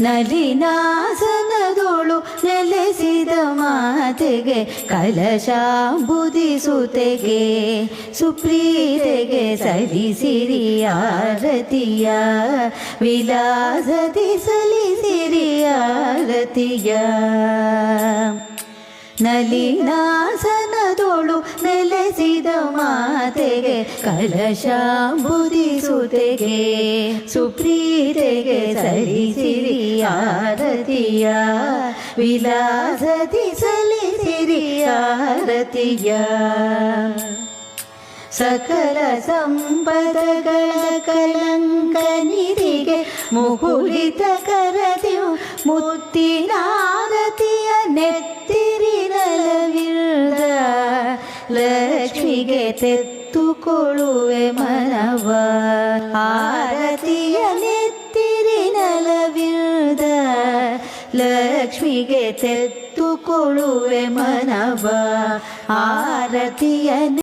ನಲಿನಾಸನದೋಳು ನೆಲೆಸಿದ ಮಾತೆಗೆ ಕಲಶಾಂಬುದಿಸುತೆಗೆ ಸುಪ್ರೀತೆಗೆ ಸಲ್ಲಿಸಿರಿ ಆರತಿಯ ವಿಲಾಸದಿ ಸಲ್ಲಿಸಿರಿ ಆರತಿಯ. ನಲಿನಾಸನದೋಳು ನೆಲೆಸಿದ ಮಾತೆಗೆ ಕಲಶಾಂಬುದಿಸುತೆಗೆ, ಸುಪ್ರೀತೆಗೆ ಸಲ್ಲಿಸಿರಿ ಆರತಿಯ, ವಿಲಾಸದಿ ಸಲ್ಲಿಸಿರಿ ಆರತಿಯ. ಸಕಲ ಸಂಪದಗಳ ಕಲಂಕ ನಿರಿಗೆ ಮುಹುರಿತ ಕರದಿಯು ಮುತ್ತಿನಾರತಿಯ ನೆತ್ತಿರಿನಲವಿರ್ದ ಲಕ್ಷ್ಮಿಗೆ ತೆತ್ತುಕೊಳ್ಳುವೆ ಮನವ. ಆರತಿಯ ನೆತ್ತಿರಿನಲವಿರ್ದ ಲಕ್ಷ್ಮಿಗೆ ತೆತ್ತುಕೊಳ್ಳುವೆ ಮನವ. ಆರತಿಯ